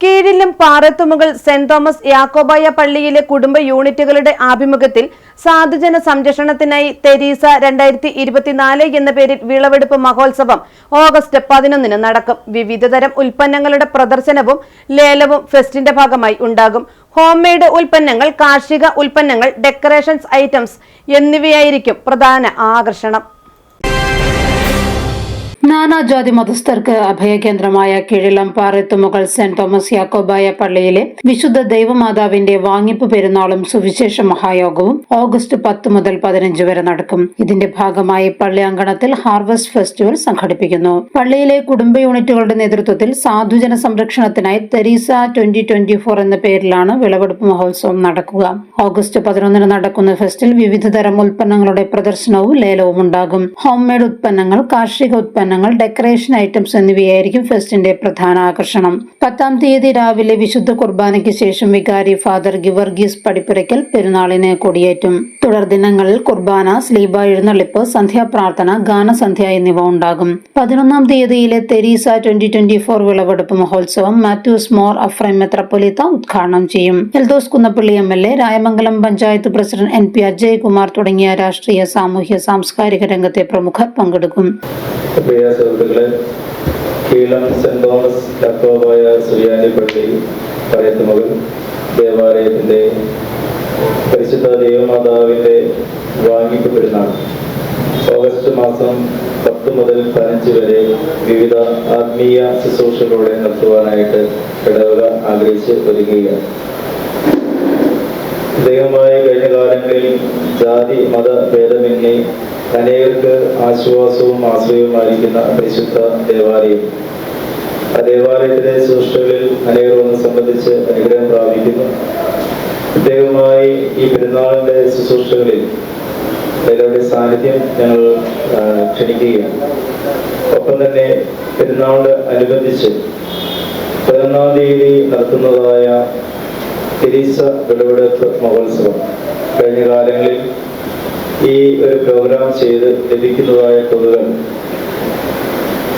കീഴിലും പാറത്തുമുകൾ saint Thomas യാക്കോബായ പള്ളിയിലെ കുടുംബ യൂണിറ്റുകളുടെ ആഭിമുഖ്യത്തിൽ സാധുജന സംരക്ഷണത്തിനായി തെരീസ രണ്ടായിരത്തി ഇരുപത്തിനാല് എന്ന പേരിൽ വിളവെടുപ്പ് മഹോത്സവം ഓഗസ്റ്റ് പതിനൊന്നിന് നടക്കും. വിവിധതരം ഉൽപ്പന്നങ്ങളുടെ പ്രദർശനവും ലേലവും ഫെസ്റ്റിന്റെ ഭാഗമായി ഉണ്ടാകും. ഹോം മെയ്ഡ് ഉൽപ്പന്നങ്ങൾ കാർഷിക ഉൽപ്പന്നങ്ങൾ ഡെക്കറേഷൻസ് ഐറ്റംസ് എന്നിവയായിരിക്കും പ്രധാന ആകർഷണം. നാനാജാതി മതസ്ഥർക്ക് അഭയകേന്ദ്രമായ കിഴിലം പാറത്തുമുകൾ സെന്റ് തോമസ് യാക്കോബായ പള്ളിയിലെ വിശുദ്ധ ദൈവമാതാവിന്റെ വാങ്ങിപ്പ് പെരുന്നാളും സുവിശേഷ മഹായോഗവും ഓഗസ്റ്റ് പത്ത് മുതൽ പതിനഞ്ച് വരെ നടക്കും. ഇതിന്റെ ഭാഗമായി പള്ളി അങ്കണത്തിൽ ഹാർവസ്റ്റ് ഫെസ്റ്റിവൽ സംഘടിപ്പിക്കുന്നു. പള്ളിയിലെ കുടുംബ യൂണിറ്റുകളുടെ നേതൃത്വത്തിൽ സാധുജന സംരക്ഷണത്തിനായി തെരീസ ട്വന്റി ട്വന്റി ഫോർ എന്ന പേരിലാണ് വിളവെടുപ്പ് മഹോത്സവം നടക്കുക. ഓഗസ്റ്റ് പതിനൊന്നിന് നടക്കുന്ന ഫെസ്റ്റിൽ വിവിധതരം ഉൽപ്പന്നങ്ങളുടെ പ്രദർശനവും ലേലവും ഉണ്ടാകും. ഹോം മെയ്ഡ് ഉൽപ്പന്നങ്ങൾ കാർഷിക ഉൽപ്പന്നങ്ങൾ ഡെക്കറേഷൻ ഐറ്റംസ് എന്നിവയായിരിക്കും ഫെസ്റ്റിന്റെ പ്രധാന ആകർഷണം. പത്താം തീയതി രാവിലെ വിശുദ്ധ കുർബാനയ്ക്ക് ശേഷം വികാരി ഫാദർ ഗിവർഗീസ് പടിപ്പുരയ്ക്കൽ പെരുന്നാളിന് കൊടിയേറ്റും. തുടർ ദിനങ്ങളിൽ കുർബാന സ്ലീബ എഴുന്നള്ളിപ്പ് സന്ധ്യാപ്രാർത്ഥന ഗാനസന്ധ്യ എന്നിവ ഉണ്ടാകും. പതിനൊന്നാം തീയതിയിലെ തെരീസ ട്വന്റി ട്വന്റി ഫോർ വിളവെടുപ്പ് മഹോത്സവം മാത്യൂസ് മോർ അഫ്രൈം മെത്രപ്പൊലീത്ത ഉദ്ഘാടനം ചെയ്യും. Eldhose Kunnappilly M L A Rayamangalam panchayat president N P Ajaykumar തുടങ്ങിയ രാഷ്ട്രീയ സാമൂഹ്യ സാംസ്കാരിക രംഗത്തെ പ്രമുഖർ പങ്കെടുക്കും. കീളം സെന്റ് തോമസ് യാക്കോബായ സുറിയാനി പള്ളി പറയത്തുമകൾ ദേവാലയത്തിന്റെ പരിശുദ്ധ ദൈവമാതാവിന്റെ വാങ്ങിപ്പ് പെരുന്നാൾ ഓഗസ്റ്റ് മാസം പത്ത് മുതൽ പതിനഞ്ച് വരെ വിവിധ ആത്മീയ ശുശ്രൂഷകളോടെ നടത്തുവാനായിട്ട് ഇടവക ആഗ്രഹിച്ച് വരികയാണ് ദൈവമായ കഴിഞ്ഞ കാലങ്ങളിൽ ജാതി മത ഭേദമന്യേ അനേകർക്ക് ആശ്വാസവും ആശ്രയവുമായിരിക്കുന്ന പരിശുദ്ധ ദേവാലയം. ആ ദേവാലയത്തിലെ സൃഷ്ടികളിൽ അനേകർ ഒന്ന് സംബന്ധിച്ച് അനുഗ്രഹം പ്രാപിക്കുന്നു. പ്രത്യേകമായി ഈ പെരുന്നാളിന്റെ ശുശ്രൂഷകളിൽ എല്ലാവരുടെ സാന്നിധ്യം ഞങ്ങൾ ക്ഷണിക്കുകയാണ്. ഒപ്പം തന്നെ പെരുന്നാളിന് അനുബന്ധിച്ച് പതിനൊന്നാം തീയതി നടത്തുന്നതായ തിരീസ വിളവെടുപ്പ് മഹോത്സവം കഴിഞ്ഞ കാലങ്ങളിൽ ഈ ഒരു പ്രോഗ്രാം ചെയ്ത് ലഭിക്കുന്നതായ തുകകൾ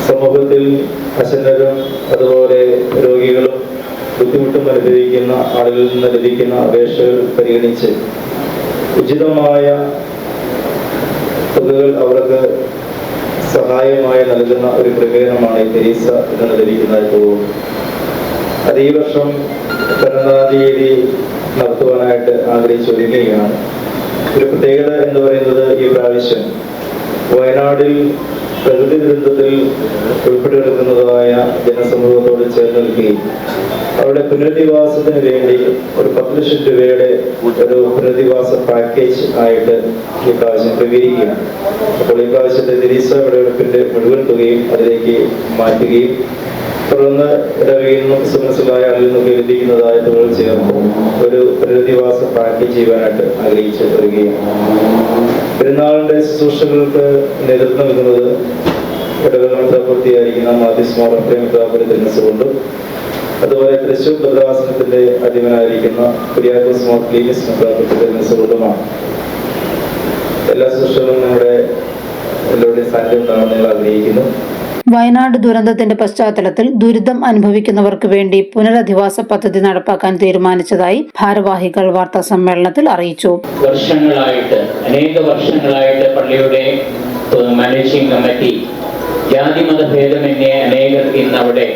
സമൂഹത്തിൽ അശനരും അതുപോലെ രോഗികളും ബുദ്ധിമുട്ടും അനുഭവിക്കുന്ന ആളുകളിൽ നിന്ന് ലഭിക്കുന്ന അപേക്ഷകൾ പരിഗണിച്ച് ഉചിതമായ തുകകൾ അവർക്ക് സഹായമായി നൽകുന്ന ഒരു ക്രമീകരണമാണ് ഈ തെരീസ എന്ന് ലഭിക്കുന്നതായിട്ട് അത് ഈ വർഷം പതിനൊന്നാം തീയതി നടത്തുവാനായിട്ട് ആഗ്രഹിച്ചൊരുങ്ങുകയാണ് ഒരു പ്രത്യേകത എന്ന് പറയുന്നത് ഈ പ്രാവശ്യം വയനാടിൽ പ്രകൃതി ദുരന്തത്തിൽ ഉൾപ്പെട്ടെടുക്കുന്നതായ ജനസമൂഹത്തോട് ചേർന്ന് നിൽക്കുകയും അവരുടെ പുനരധിവാസത്തിന് വേണ്ടി ഒരു പത്ത് ലക്ഷം രൂപയുടെ ഒരു പുനരധിവാസ പാക്കേജ് ആയിട്ട് ഈ പ്രാവശ്യം ക്രമീകരിക്കുകയാണ്. അപ്പോൾ ഈ പ്രാവശ്യത്തെ തിരീസ വിളവെടുപ്പിന്റെ മുഴുവൻ തുകയും അതിലേക്ക് മാറ്റുകയും തുടർന്ന് ഇടവയിൽ നിന്നും ക്രിസ്മസിലായ അതിൽ നിന്നൊക്കെ ലഭിക്കുന്നതായ തുകൾ ചേർന്ന് ഒരു പുനരധിവാസ പാക്കേജ് ചെയ്യുവാനായിട്ട് ആഗ്രഹിച്ചു വരികയാണ്. പെരുന്നാളിന്റെ ശുശ്രൂഷകൾക്ക് നേതൃത്വം നൽകുന്നത് ഇടവേളത്തെ പൂർത്തിയായിരിക്കുന്ന മാധ്യമ മെത്രാപുരി തിരുനസുകൊണ്ടും അതുപോലെ തൃശൂർ ഭദ്രാസനത്തിന്റെ അധിപനായിരിക്കുന്ന കുര്യാക്കോസ് മോർ ക്ലീനിസ് എല്ലാ ശുശ്രൂഷകളും നമ്മുടെ എല്ലാവരുടെയും സാന്നിധ്യം ഉണ്ടാകുന്ന ആഗ്രഹിക്കുന്നു. വയനാട് ദുരന്തത്തിന്റെ പശ്ചാത്തലത്തിൽ ദുരിതം അനുഭവിക്കുന്നവർക്ക് വേണ്ടി പുനരധിവാസ പദ്ധതി നടപ്പാക്കാൻ തീരുമാനിച്ചതായി ഭാരവാഹികൾ വാർത്താ സമ്മേളനത്തിൽ അറിയിച്ചു. വർഷങ്ങളായിട്ട് അനേക വർഷങ്ങളായിട്ട് പള്ളിയുടെ മാനേജിംഗ് കമ്മിറ്റി ജാതി മത ഭേദമന്യേ അനേകർക്ക് ഇന്ന് അവിടെ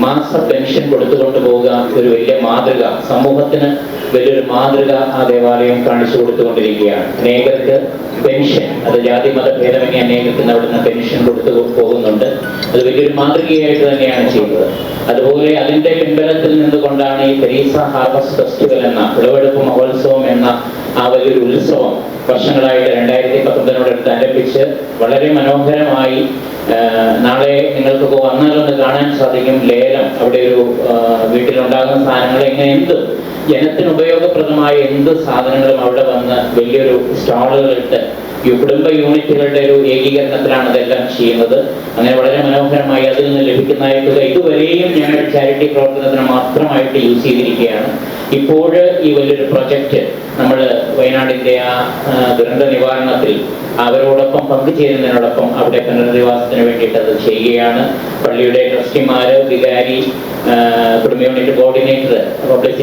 മാസ പെൻഷൻ കൊടുത്തുകൊണ്ട് പോവുക ഒരു വലിയ മാതൃക. സമൂഹത്തിന് വലിയൊരു മാതൃക ആ ദേവാലയം കാണിച്ചു കൊടുത്തുകൊണ്ടിരിക്കുകയാണ്. അനേകർക്ക് പെൻഷൻ അത് ജാതി മത ഭേദമന്യേ ഇന്ന് അവിടുന്ന് പെൻഷൻ കൊടുത്തു പോകുന്നുണ്ട്. അത് വലിയൊരു മാതൃകയായിട്ട് തന്നെയാണ് ചെയ്യുന്നത്. അതുപോലെ അതിന്റെ പിൻബലത്തിൽ നിന്നുകൊണ്ടാണ് ഈ തെരീസ ഹാർവസ്റ്റ് ഫെസ്റ്റിവൽ എന്ന വിളവെടുപ്പ് മഹോത്സവം എന്ന ആ വലിയൊരു ഉത്സവം വർഷങ്ങളായിട്ട് രണ്ടായിരത്തി പത്തൊമ്പതിനോടടുത്ത് ആരംഭിച്ച് വളരെ മനോഹരമായി നാളെ നിങ്ങൾക്കൊക്കെ വന്നാലൊന്ന് കാണാൻ സാധിക്കും. ലേലം അവിടെ ഒരു വീട്ടിലുണ്ടാകുന്ന സാധനങ്ങൾ എങ്ങനെ എന്തും ജനത്തിന് ഉപയോഗപ്രദമായ എന്ത് സാധനങ്ങളും അവിടെ വന്ന് വലിയൊരു സ്റ്റാളുകളിട്ട് കുടുംബ യൂണിറ്റുകളുടെ ഒരു ഏകീകരണത്തിലാണ് അതെല്ലാം ചെയ്യുന്നത്. അങ്ങനെ വളരെ മനോഹരമായി അതിൽ നിന്ന് ലഭിക്കുന്ന ഇതുവരെയും ഞങ്ങൾ ചാരിറ്റി പ്രവർത്തനത്തിന് മാത്രമായിട്ട് യൂസ് ചെയ്തിരിക്കുകയാണ്. ഇപ്പോൾ ഈ വലിയൊരു പ്രൊജക്റ്റ് നമ്മൾ വയനാടിന്റെ ആ ദുരന്ത നിവാരണത്തിൽ അവരോടൊപ്പം പങ്കുചേരുന്നതിനോടൊപ്പം അവിടെ പുനരധിവാസത്തിന് വേണ്ടിയിട്ട് അത് ചെയ്യുകയാണ്. പള്ളിയുടെ ട്രസ്റ്റിമാര് വികാരി കുടുംബ യൂണിറ്റ് കോർഡിനേറ്റർ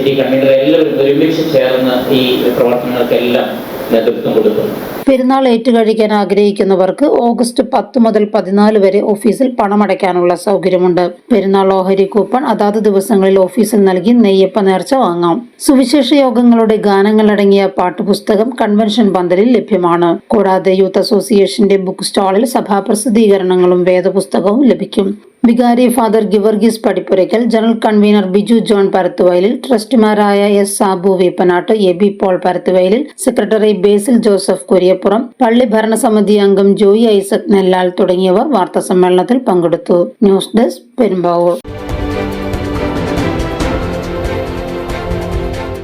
കൺവീനർ എല്ലാവരും ഒരുമിച്ച് ചേർന്ന് ഈ പ്രവർത്തനങ്ങൾക്കെല്ലാം നേതൃത്വം പെരുന്നാൾ ഏറ്റുകഴിക്കാൻ ആഗ്രഹിക്കുന്നവർക്ക് ഓഗസ്റ്റ് പത്ത് മുതൽ പതിനാല് വരെ ഓഫീസിൽ പണമടയ്ക്കാനുള്ള സൗകര്യമുണ്ട്. പെരുന്നാൾ ഓഹരി കൂപ്പൺ അതാത് ദിവസങ്ങളിൽ ഓഫീസിൽ നൽകി നെയ്യപ്പ നേർച്ച വാങ്ങാം. സുവിശേഷ യോഗങ്ങളുടെ ഗാനങ്ങളടങ്ങിയ പാട്ടുപുസ്തകം കൺവെൻഷൻ പന്തലിൽ ലഭ്യമാണ്. കൂടാതെ യൂത്ത് അസോസിയേഷന്റെ ബുക്ക് സ്റ്റാളിൽ സഭാപ്രസിദ്ധീകരണങ്ങളും വേദപുസ്തകവും ലഭിക്കും. വികാരി father Geevarghese Padippurackal general convener Biju John Parathuvayalil ട്രസ്റ്റിമാരായ S Sabu Veeppanattu A B Paul Parathuvayalil secretary Basil Joseph Kuriappuram പള്ളി ഭരണസമിതി അംഗം ജോയി ഐസക് നെല്ലാൽ തുടങ്ങിയവർ വാർത്താസമ്മേളനത്തിൽ പങ്കെടുത്തു. News desk Perumbavoor.